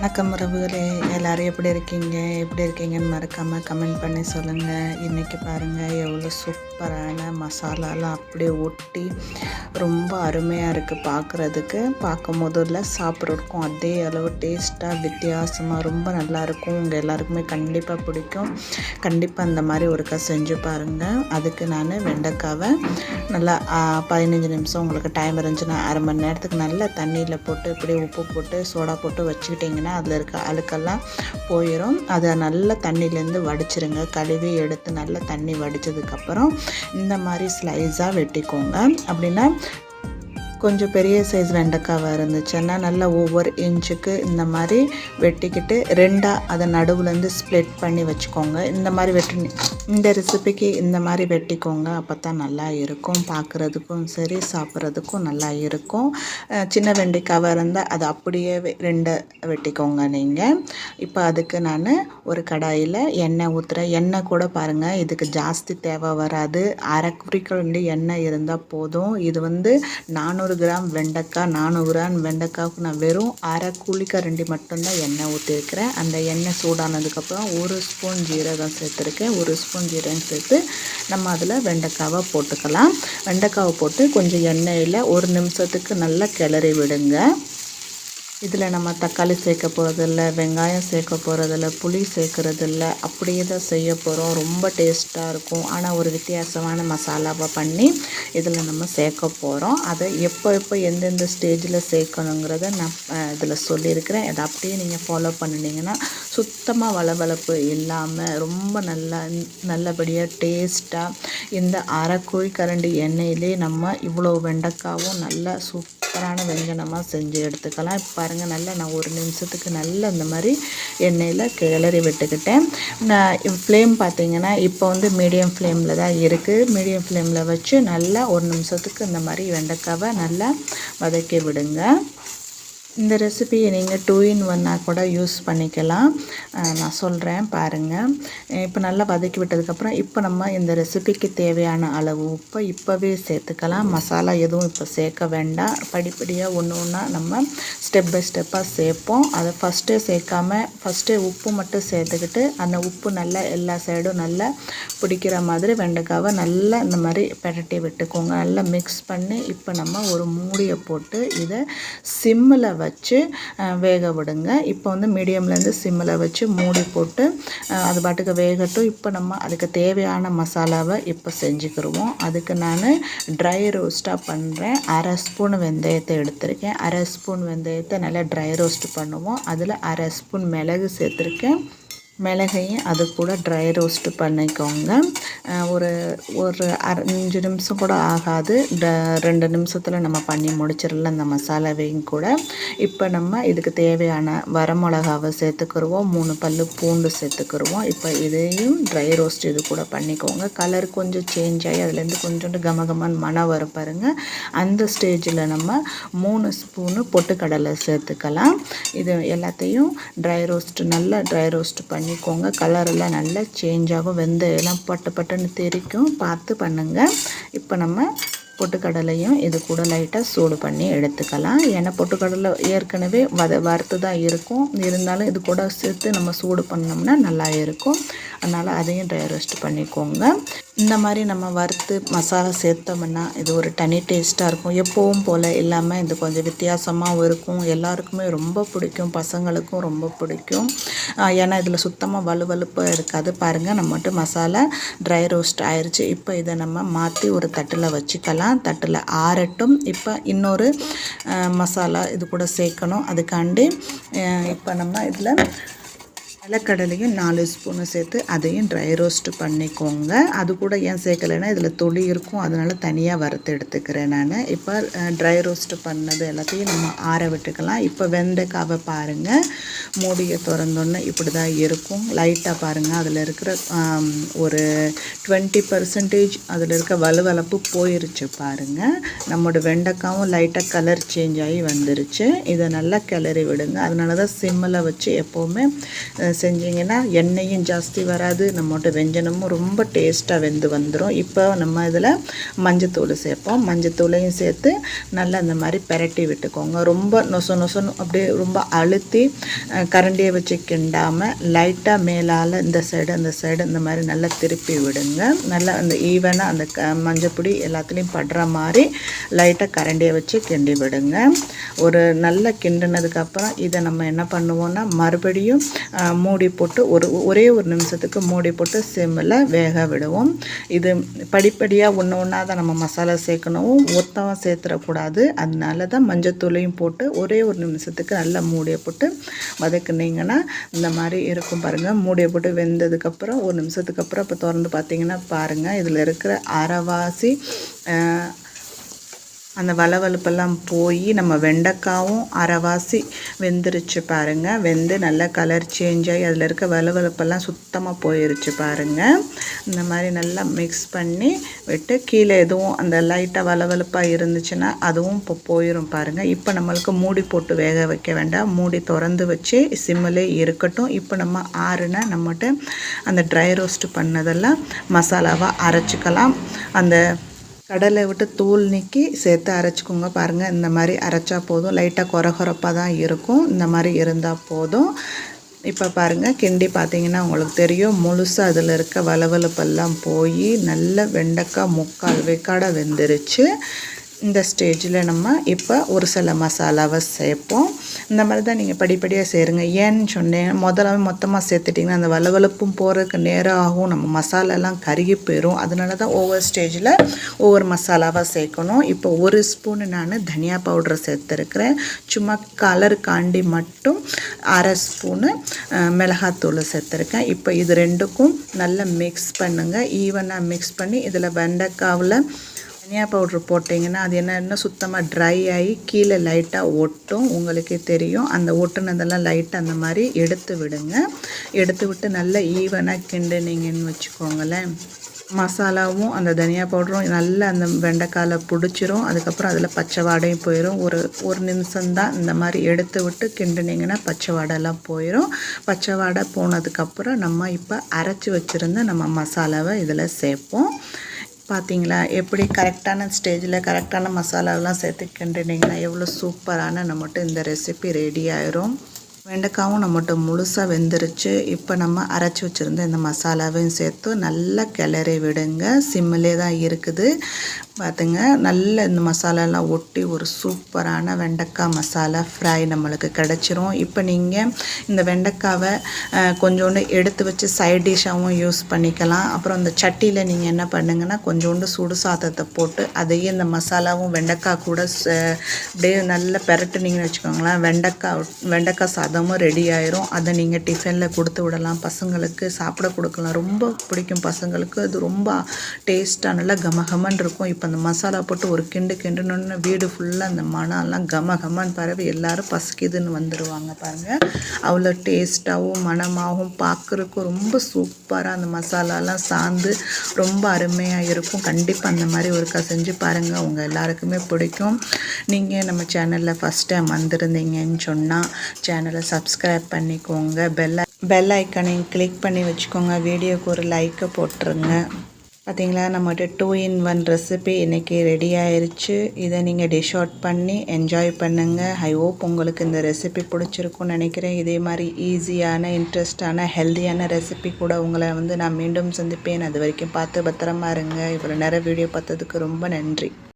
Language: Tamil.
வணக்கம் உறவுகளே. எல்லாரும் எப்படி இருக்கீங்க? எப்படி இருக்கீங்கன்னு மறக்காமல் கமெண்ட் பண்ணி சொல்லுங்கள் இன்றைக்கி பாருங்கள் எவ்வளோ சூப்பரான மசாலாலாம் அப்படியே ஒட்டி ரொம்ப அருமையாக இருக்குது பார்க்குறதுக்கு பார்க்கும் போதில் சாப்பிட்றதுக்கும் அதே அளவு டேஸ்ட்டாக வித்தியாசமாக ரொம்ப நல்லாயிருக்கும் உங்கள் எல்லாருக்குமே கண்டிப்பாக பிடிக்கும். கண்டிப்பாக அந்த மாதிரி ஒருக்கா செஞ்சு பாருங்கள் அதுக்கு நான் வெண்டைக்காவை நல்லா பதினஞ்சு நிமிஷம் உங்களுக்கு டைம் இருந்துச்சுன்னா அரை மணி நேரத்துக்கு நல்லா தண்ணியில் போட்டு இப்படியே உப்பு போட்டு சோடா போட்டு வச்சுக்கிட்டிங்கன்னா அதில் இருக்க அழுக்கெல்லாம் போயிடும் அதை நல்லா தண்ணியிலேருந்து வடிச்சிருங்க. கழுவி எடுத்து நல்லா தண்ணி வடித்ததுக்கப்புறம் இந்த மாதிரி ஸ்லைஸாக வெட்டிக்கோங்க. அப்படின்னா கொஞ்சம் பெரிய சைஸ் வெண்டைக்காவாக இருந்துச்சுன்னா நல்லா ஒவ்வொரு இன்ச்சுக்கு இந்த மாதிரி வெட்டிக்கிட்டு ரெண்டாக அதை நடுவுலேருந்து ஸ்ப்ளிட் பண்ணி வச்சுக்கோங்க. இந்த மாதிரி வெட்டி இந்த ரெசிபிக்கு இந்த மாதிரி வெட்டிக்கோங்க. அப்போ தான் நல்லா இருக்கும். பார்க்குறதுக்கும் சரி சாப்பிட்றதுக்கும் நல்லா இருக்கும். சின்ன வெண்டைக்காவாக இருந்தால் அதை அப்படியே ரெண்டை ரெண்டு வெட்டிக்கோங்க நீங்கள் இப்போ அதுக்கு நான் ஒரு கடாயில் எண்ணெய் ஊற்றுறேன் எண்ணெய் கூட பாருங்கள் இதுக்கு ஜாஸ்தி தேவை வராது. அரை குறிக்கொண்டு எண்ணெய் இருந்தால் போதும். இது வந்து நானூறு கிராம் வெண்டைக்காய் நானூறு கிராம் வெண்டைக்காய்க்கு நான் வெறும் அரை குழிக்கரண்டி மட்டும்தான் எண்ணெய் ஊற்றிருக்கிறேன் அந்த எண்ணெய் சூடானதுக்கப்புறம் ஒரு ஸ்பூன் ஜீரகம் சேர்த்துருக்கேன். ஒரு ஸ்பூன் ஜீரகம் சேர்த்து நம்ம அதில் வெண்டைக்காவை போட்டுக்கலாம். வெண்டைக்காவை போட்டு கொஞ்சம் எண்ணெயில் ஒரு நிமிஷத்துக்கு நல்லா கிளறி விடுங்க. இதில் நம்ம தக்காளி சேர்க்க போகிறதில்ல வெங்காயம் சேர்க்க போகிறதில்ல புளி சேர்க்குறதில்ல. அப்படியே தான் செய்ய போகிறோம். ரொம்ப டேஸ்ட்டாக இருக்கும். ஆனால் ஒரு வித்தியாசமான மசாலாவை பண்ணி இதில் நம்ம சேர்க்க போகிறோம். அதை எப்போ எப்போ எந்தெந்த ஸ்டேஜில் சேர்க்கணுங்கிறத நான் இதில் சொல்லியிருக்கிறேன். அதை அப்படியே நீங்கள் ஃபாலோ பண்ணினீங்கன்னா சுத்தமாக வளவளப்பு இல்லாமல் ரொம்ப நல்லா நல்லபடியாக டேஸ்ட்டாக இந்த அரை கோழி கரண்டி எண்ணெயிலே நம்ம இவ்வளோ வெண்டைக்காவும் நல்லா சூப் சூப்பரான வெங்கனமாக செஞ்சு எடுத்துக்கலாம். இப்போ பாருங்கள் நல்லா நான் ஒரு நிமிஷத்துக்கு நல்லா இந்த மாதிரி எண்ணெயில் கிளறி விட்டுக்கிட்டேன். நான் ஃப்ளேம் பார்த்தீங்கன்னா இப்போ வந்து மீடியம் ஃப்ளேமில் தான் இருக்குது மீடியம் ஃப்ளேமில் வச்சு நல்லா ஒரு நிமிஷத்துக்கு இந்த மாதிரி வெண்டைக்காவை நல்லா வதக்கி விடுங்க. இந்த ரெசிபியை நீங்கள் டூ இன் ஒன்னாக கூட யூஸ் பண்ணிக்கலாம். நான் சொல்கிறேன் பாருங்கள் இப்போ நல்லா வதக்கி விட்டதுக்கப்புறம் இப்போ நம்ம இந்த ரெசிபிக்கு தேவையான அளவு உப்பை இப்போவே சேர்த்துக்கலாம். மசாலா எதுவும் இப்போ சேர்க்க வேண்டாம். படிப்படியாக ஒன்று ஒன்றா நம்ம ஸ்டெப் பை ஸ்டெப்பாக சேர்ப்போம். அதை ஃபஸ்ட்டே சேர்க்காம ஃபஸ்ட்டே உப்பு மட்டும் சேர்த்துக்கிட்டு அந்த உப்பு நல்லா எல்லா சைடும் நல்லா பிடிக்கிற மாதிரி வெண்டைக்காவை நல்லா இந்த மாதிரி பிரட்டி விட்டுக்கோங்க. நல்லா மிக்ஸ் பண்ணி இப்போ நம்ம ஒரு மூடியை போட்டு இதை சிம்மில் வச்சு வச்சு வேக விடுங்க. இப்போ வந்து மீடியம்லேருந்து சிம்மில் வச்சு மூடி போட்டு அது பாட்டுக்கு வேகட்டும். இப்போ நம்ம அதுக்கு தேவையான மசாலாவை இப்போ செஞ்சுக்கிடுவோம் அதுக்கு நான் ட்ரை ரோஸ்ட்டாக பண்ணுறேன். அரை ஸ்பூன் வெந்தயத்தை எடுத்திருக்கேன். அரை ஸ்பூன் வெந்தயத்தை நல்லா ட்ரை ரோஸ்ட் பண்ணுவோம். அதில் அரை ஸ்பூன் மிளகு சேர்த்துருக்கேன். மிளகையும் அது கூட ட்ரை ரோஸ்ட்டு பண்ணிக்கோங்க. ஒரு ஒரு அஞ்சு நிமிஷம் கூட ஆகாது. ட ரெண்டு நிமிஷத்தில் நம்ம பண்ணி முடிச்சிடலாம் இந்த மசாலாவையும் கூட. இப்போ நம்ம இதுக்கு தேவையான வரமிளகாவை சேர்த்துக்கிருவோம். மூணு பல்லு பூண்டு சேர்த்துக்கிடுவோம் இப்போ இதையும் ட்ரை ரோஸ்ட் இது கூட பண்ணிக்கோங்க. கலர் கொஞ்சம் சேஞ்ச் ஆகி அதுலேருந்து கொஞ்சோண்டு கமகமான மனம் வரும் பாருங்க. அந்த ஸ்டேஜில் நம்ம மூணு ஸ்பூனு பொட்டுக்கடலை சேர்த்துக்கலாம். இது எல்லாத்தையும் ட்ரை ரோஸ்ட் நல்லா ட்ரை ரோஸ்ட் பண்ணிக்கோங்க. கலரெல்லாம் நல்லா சேஞ்ச் ஆகும். வெந்தயம் எல்லாம் பட்டு பட்டுன்னு தெரிக்கும். பார்த்து பண்ணுங்கள் இப்போ நம்ம பொட்டுக்கடலையும் இது கூட லைட்டாக சூடு பண்ணி எடுத்துக்கலாம். ஏன்னா பொட்டுக்கடலை ஏற்கனவே வத வறுத்து தான் இருக்கும். இருந்தாலும் இது கூட சேர்த்து நம்ம சூடு பண்ணோம்னா நல்லா இருக்கும். அதனால் அதையும் ட்ரை ரோஸ்ட் பண்ணிக்கோங்க. இந்த மாதிரி நம்ம வறுத்து மசாலா சேர்த்தோம்னா இது ஒரு தனி டேஸ்ட்டாக இருக்கும். எப்போவும் போல் இல்லாமல் இது கொஞ்சம் வித்தியாசமாகவும் இருக்கும். எல்லாருக்குமே ரொம்ப பிடிக்கும். பசங்களுக்கும் ரொம்ப பிடிக்கும். ஏன்னா இதில் சுத்தமாக வலுவலுப்பாக இருக்காது. பாருங்கள் நம்ம மட்டும் மசாலா ட்ரை ரோஸ்ட் ஆயிடுச்சு இப்போ இதை நம்ம மாற்றி ஒரு தட்டில் வச்சுக்கலாம். தட்டில் ஆறட்டும். இப்போ இன்னொரு மசாலா இது கூட சேர்க்கணும். அதுக்காண்டி இப்போ நம்ம இதில் நிலக்கடலையும் நாலு ஸ்பூனு சேர்த்து அதையும் ட்ரை ரோஸ்ட் பண்ணிக்கோங்க. அது கூட ஏன் சேர்க்கலைன்னா இதில் தொளி இருக்கும். அதனால் தனியாக வறுத்து எடுத்துக்கிறேன் நான். இப்போ ட்ரை ரோஸ்ட் பண்ணது எல்லாத்தையும் நம்ம ஆற விட்டுக்கலாம். இப்போ வெண்டைக்காவை பாருங்கள் மூடியை திறந்தோன்னே இப்படி தான் இருக்கும் லைட்டாக பாருங்கள் அதில் இருக்கிற ஒரு டுவெண்ட்டி பர்சன்டேஜ் அதில் இருக்க வலுவலப்பு போயிருச்சு பாருங்கள் நம்மளோட வெண்டைக்காவும் லைட்டாக கலர் சேஞ்ச் ஆகி வந்துருச்சு. இதை நல்லா கிளறி விடுங்க. அதனால தான் சிம்மில் வச்சு எப்போவுமே செஞ்சிங்கன்னா எண்ணெயும் ஜாஸ்தி வராது நம்மளோட வெஞ்சனமும் ரொம்ப டேஸ்ட்டாக வெந்து வந்துடும் இப்போ நம்ம இதில் மஞ்சத்தூள் சேர்ப்போம். மஞ்சத்தூளையும் சேர்த்து நல்லா இந்த மாதிரி பெரட்டி விட்டுக்கோங்க. ரொம்ப நொசு நொசன்னு அப்படியே ரொம்ப அழுத்தி கரண்டியை வச்சு கிண்டாமல் லைட்டாக மேலால் இந்த சைடு அந்த சைடு இந்த மாதிரி நல்லா திருப்பி விடுங்க. நல்லா அந்த ஈவனாக அந்த க மஞ்சப்பொடி எல்லாத்துலேயும் படுற மாதிரி லைட்டாக கரண்டியை வச்சு கிண்டி விடுங்க. ஒரு நல்லா கிண்டினதுக்கப்புறம் இதை நம்ம என்ன பண்ணுவோன்னா மறுபடியும் மூடி போட்டு ஒரு ஒரே ஒரு நிமிஷத்துக்கு மூடி போட்டு சிம்மில் வேக விடுவோம். இது படிப்படியாக ஒன்று ஒன்றா தான் நம்ம மசாலா சேர்க்கணும். மொத்தமாக சேர்த்துடக்கூடாது. அதனால தான் மஞ்சத்தூளையும் போட்டு ஒரே ஒரு நிமிஷத்துக்கு நல்லா மூடியை போட்டு வதக்குனீங்கன்னா இந்த மாதிரி இருக்கும் பாருங்கள் மூடியை போட்டு வெந்ததுக்கப்புறம் ஒரு நிமிஷத்துக்கு அப்புறம் இப்போ திறந்து பார்த்தீங்கன்னா பாருங்கள் இதில் இருக்கிற அரைவாசி அந்த வளவழுப்பெல்லாம் போய் நம்ம வெண்டைக்காவும் அரைவாசி வெந்துருச்சு பாருங்கள் வெந்து நல்லா கலர் சேஞ்ச் ஆகி அதில் இருக்க வளவழுப்பெல்லாம் சுத்தமாக போயிருச்சு பாருங்கள் இந்த மாதிரி நல்லா மிக்ஸ் பண்ணி விட்டு கீழே எதுவும் அந்த லைட்டாக வளவழுப்பாக இருந்துச்சுன்னா அதுவும் இப்போ போயிடும் பாருங்கள் இப்போ நம்மளுக்கு மூடி போட்டு வேக வைக்க வேண்டாம். மூடி திறந்து வச்சு சிம்மிலே இருக்கட்டும். இப்போ நம்ம ஆறுனா நம்மகிட்ட அந்த ட்ரை ரோஸ்ட் பண்ணதெல்லாம் மசாலாவாக அரைச்சிக்கலாம். அந்த கடலை விட்டு தூள் நீக்கி சேர்த்து அரைச்சிக்கோங்க பாருங்கள் இந்த மாதிரி அரைச்சா போதும். லைட்டாக குறை குறைப்பாக தான் இருக்கும். இந்த மாதிரி இருந்தால் போதும். இப்போ பாருங்கள் கிண்டி பார்த்தீங்கன்னா உங்களுக்கு தெரியும். முழுசாக அதில் இருக்க வளவளப்பெல்லாம் போய் நல்ல வெண்டைக்காய் முக்கால் வெக்காடை வெந்துருச்சு. இந்த ஸ்டேஜில் நம்ம இப்போ ஒரு சில மசாலாவை சேர்ப்போம். இந்த மாதிரி தான் நீங்கள் படிப்படியாக சேருங்க. ஏன்னு சொன்னேன் முதலாவே மொத்தமாக சேர்த்துட்டிங்கன்னா அந்த வளவளப்பும் போகிறதுக்கு நேரம் ஆகும். நம்ம மசாலாலாம் கருகி போயிடும் அதனால தான் ஒவ்வொரு ஸ்டேஜில் ஒவ்வொரு மசாலாவாக சேர்க்கணும். இப்போ ஒரு ஸ்பூனு நான் தனியா பவுடர் சேர்த்துருக்குறேன். சும்மா கலருக்காண்டி மட்டும் அரை ஸ்பூனு மிளகாத்தூள் சேர்த்துருக்கேன். இப்போ இது ரெண்டுக்கும் நல்லா மிக்ஸ் பண்ணுங்கள் ஈவனாக மிக்ஸ் பண்ணி இதில் வெண்டைக்காவில் தனியா பவுட்ரு போட்டிங்கன்னா அது என்னென்னா சுத்தமாக ட்ரை ஆகி கீழே லைட்டாக ஒட்டும். உங்களுக்கே தெரியும். அந்த ஒட்டுனதெல்லாம் லைட்டாக அந்த மாதிரி எடுத்து விடுங்க. எடுத்து விட்டு நல்லா ஈவனாக கிண்டுனீங்கன்னு வச்சுக்கோங்களேன். மசாலாவும் அந்த தனியா பவுடரும் நல்லா அந்த வெண்டைக்காயில் பிடிச்சிரும். அதுக்கப்புறம் அதில் பச்சை வாடையும் போயிடும் ஒரு ஒரு நிமிஷம்தான் இந்த மாதிரி எடுத்து விட்டு கிண்டுனீங்கன்னா பச்சை வாடைலாம் போயிடும் பச்சை வாடை போனதுக்கப்புறம் நம்ம இப்போ அரைச்சி வச்சுருந்த நம்ம மசாலாவை இதில் சேர்ப்போம். பார்த்தீங்களா எப்படி கரெக்டான ஸ்டேஜில் கரெக்டான மசாலாவெலாம் சேர்த்து கிண்டுனீங்கன்னா எவ்வளோ சூப்பரான நம்மகிட்ட இந்த ரெசிபி ரெடி ஆயிரும். வெண்டைக்காவும் நம்மகிட்ட முழுசாக வெந்துருச்சு. இப்போ நம்ம அரைச்சி வச்சுருந்த இந்த மசாலாவையும் சேர்த்து நல்லா கிளறி விடுங்க. சிம்மிலே தான் இருக்குது. பார்த்துங்க நல்ல இந்த மசாலாலாம் ஒட்டி ஒரு சூப்பரான வெண்டைக்காய் மசாலா ஃப்ரை நம்மளுக்கு கிடச்சிரும். இப்போ நீங்கள் இந்த வெண்டைக்காவை கொஞ்சோண்டு எடுத்து வச்சு சைட் டிஷ்ஷாகவும் யூஸ் பண்ணிக்கலாம். அப்புறம் இந்த சட்டியில் நீங்கள் என்ன பண்ணுங்கன்னா கொஞ்சோண்டு சுடு சாதத்தை போட்டு அதையே இந்த மசாலாவும் வெண்டைக்காய் கூட அப்படியே நல்லா பெரட்டுனீங்கன்னு வச்சுக்கோங்களேன். வெண்டைக்காய் வெண்டைக்காய் சாதம் சாதமும் ரெடி ஆயிரும். அதை நீங்கள் டிஃபனில் கொடுத்து விடலாம். பசங்களுக்கு சாப்பிட கொடுக்கலாம். ரொம்ப பிடிக்கும் பசங்களுக்கு. அது ரொம்ப டேஸ்ட்டாக நல்லா கமகமன் இருக்கும். இப்போ அந்த மசாலா போட்டு ஒரு கிண்டு கிண்டுனோன்னு வீடு ஃபுல்லாக அந்த மணம்லாம் கமகமன் பரவி எல்லோரும் பசிக்குதுன்னு வந்துடுவாங்க பாருங்கள் அவ்வளோ டேஸ்ட்டாகவும் மணமாகவும் பார்க்குறக்கும் ரொம்ப சூப்பராக அந்த மசாலாலாம் சார்ந்து ரொம்ப அருமையாக இருக்கும். கண்டிப்பாக அந்த மாதிரி ஒருக்கா செஞ்சு பாருங்கள் உங்கள் எல்லாருக்குமே பிடிக்கும். நீங்கள் நம்ம சேனலில் ஃபஸ்ட் டைம் வந்திருந்தீங்கன்னு சொன்னால் சேனலை சப்ஸ்கிரைப் பண்ணிக்கோங்க. பெல் பெல் ஐக்கனையும் கிளிக் பண்ணி வச்சுக்கோங்க. வீடியோக்கு ஒரு லைக்கை போட்டுருங்க. பார்த்தீங்களா நம்மகிட்ட டூ இன் ஒன் ரெசிபி இன்றைக்கி ரெடி ஆயிடுச்சு இதை நீங்கள் டிஷ் அவுட் பண்ணி என்ஜாய் பண்ணுங்கள் ஐ ஹோப் உங்களுக்கு இந்த ரெசிபி பிடிச்சிருக்கும்னு நினைக்கிறேன். இதே மாதிரி ஈஸியான இன்ட்ரெஸ்டான ஹெல்த்தியான ரெசிபி கூட உங்களை வந்து நான் மீண்டும் சந்திப்பேன். அது வரைக்கும் பார்த்து பத்திரமா இருங்க. இவ்வளோ நேரம் வீடியோ பார்த்ததுக்கு ரொம்ப நன்றி.